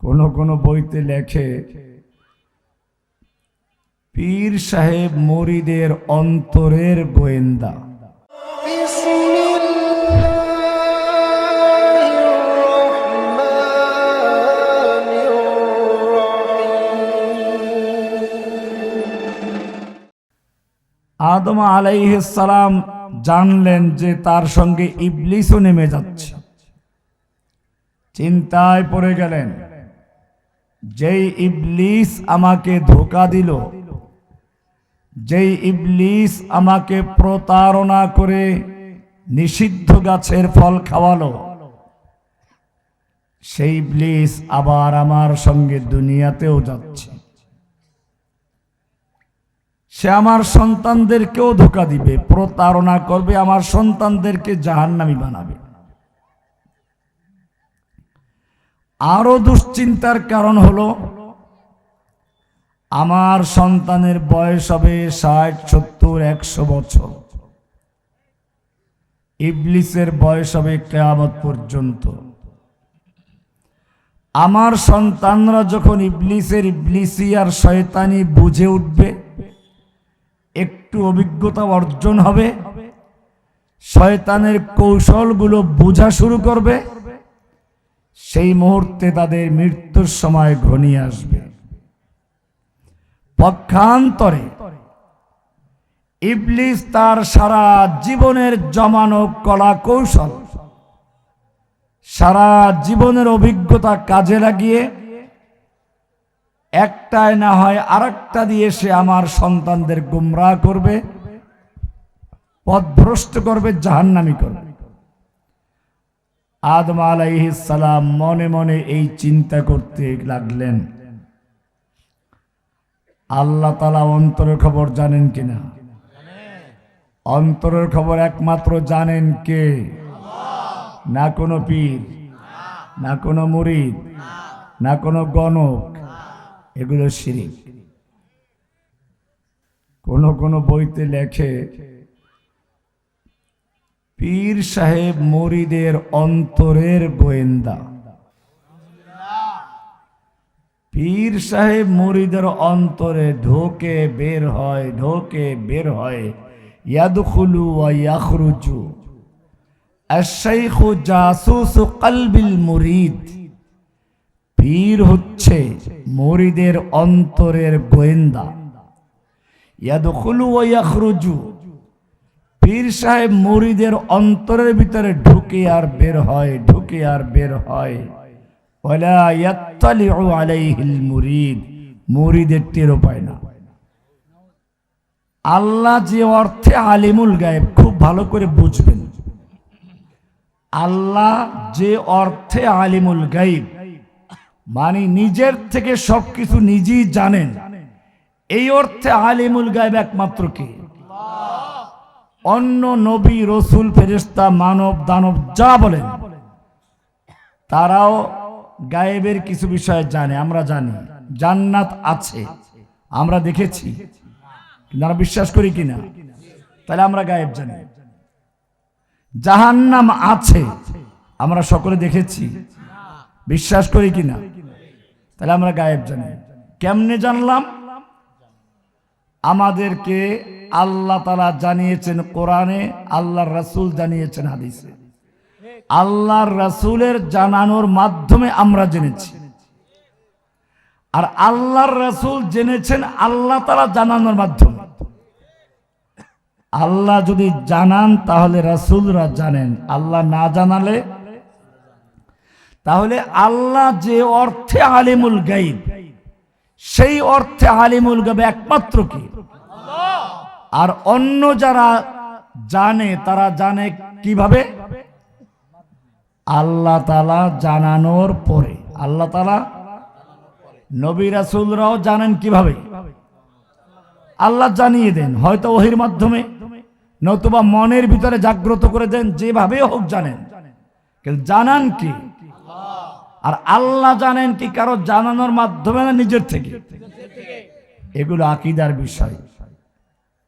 কোন কোন বইতে লেখে, পীর সাহেব মরিদের অন্তরের গোয়েন্দা। আদম আলাইহালাম জানলেন যে তার সঙ্গে ইবলিসও নেমে যাচ্ছে। চিন্তায় পড়ে গেলেন। যেই ইবলিস আমাকে ধোকা দিল, যেই ইবলিস আমাকে প্রতারণা করে নিষিদ্ধ গাছের ফল খাওয়ালো, সেই ইবলিস আবার আমার সঙ্গে দুনিয়াতেও যাচ্ছে। সে আমার সন্তানদেরকেও ধোকা দিবে, প্রতারণা করবে, আমার সন্তানদেরকে জাহান্নামি বানাবে। আরও দুশ্চিন্তার কারণ হলো, আমার সন্তানের বয়স হবে ষাট, সত্তর, একশো বছর। ইবলিসের বয়স হবে কেয়ামত পর্যন্ত। আমার সন্তানরা যখন ইবলিসের ইবলিসি আর শয়তানি বুঝে উঠবে, একটু অভিজ্ঞতা অর্জন হবে, শয়তানের কৌশলগুলো বোঝা শুরু করবে সেই মুহূর্তে তাদের মৃত্যুর সময় ঘনিয়ে আসবে। পক্ষান্তরে ইবলিস তার সারা জীবনের জমানো কলা কৌশল সারা জীবনের অভিজ্ঞতা কাজে লাগিয়ে একটাই না হয় আরেকটা দিয়ে সে আমার সন্তানদের গুমরা করবে, পথভ্রষ্ট করবে, জাহান্নামি করবে। আদম সালাম মনে মনে এই চিন্তা করতে লাগলেন। আল্লাহ তালা অন্তরের খবর জানেন কিনা? অন্তরের খবর একমাত্র জানেন কে? না কোনো পীর, না কোনো মুরিদ, না কোনো গণক, এগুলো শিরিক। কোন কোন বইতে লেখে পীর সাহেব মরিদের অন্তরের গোয়েন্দা। পীর সাহেব মরিদের অন্তরে ঢোকে বের হয়, ঢোকে বের হয়। ইয়াদখুলু ওয়া ইয়াখরুজু। আশ-শাইখু জাসুসু কলবিল মুরিদ। পীর হচ্ছে মরিদের অন্তরের গোয়েন্দা। ইয়াদখুলু ওয়া ইয়াখরুজু। পীর সাহেব মরিদের অন্তরের ভিতরে ঢুকে আর বের হয়, ঢুকে আর বের হয়। মুরিদ না। আল্লাহ যে অর্থে আলিমুল গায়েব, খুব ভালো করে বুঝবেন। আল্লাহ যে অর্থে আলিমুল গাইব মানে নিজের থেকে সবকিছু নিজেই জানেন। এই অর্থে আলিমুল গায়েব একমাত্র কে? অন্য নবী রসুল ফেরেস্তা মানব, দানব, যা বলেন, তারাও গায়েবের কিছু বিষয়ে জানে, আমরা জানি। জান্নাত আছে, আমরা দেখেছি। আমরা বিশ্বাস করি কিনা? তাহলে আমরা গায়েব জানি। জাহান্নাম আছে, আমরা সকলে দেখেছি। বিশ্বাস করি কিনা? তাহলে আমরা গায়েব জানি। কেমনে জানলাম? আমাদেরকে আল্লাহ তালা জানিয়েছেন কোরআনে, আল্লাহর রাসূল জানিয়েছেন হাদিসে। আল্লাহর রাসূলের জানানোর মাধ্যমে আমরা জেনেছি। আর আল্লাহর রাসূল জেনেছেন আল্লাহ তালা জানানোর মাধ্যমে। আল্লাহ যদি জানান, তাহলে রাসূলরা জানেন। আল্লাহ না জানালে, তাহলে আল্লাহ যে অর্থে আলিমুল গাইব সেই অর্থে আলিমুল গাইব একমাত্র কি? আর অন্য যারা জানে, তারা জানে কীভাবে? আল্লাহ তালা জানানোর পরে। আল্লাহ তালা নবী রাসুলরাও জানেন কীভাবে? আল্লাহ জানিয়ে দেন, হয়তো ওহির মাধ্যমে, নতুবা মনের ভিতরে জাগ্রত করে দেন, যেভাবে হোক জানেন। কিন্তু জানান কি? আর আল্লাহ জানেন কি, কারও জানানোর মাধ্যমে না নিজের থেকে? এগুলো আকিদার বিষয়।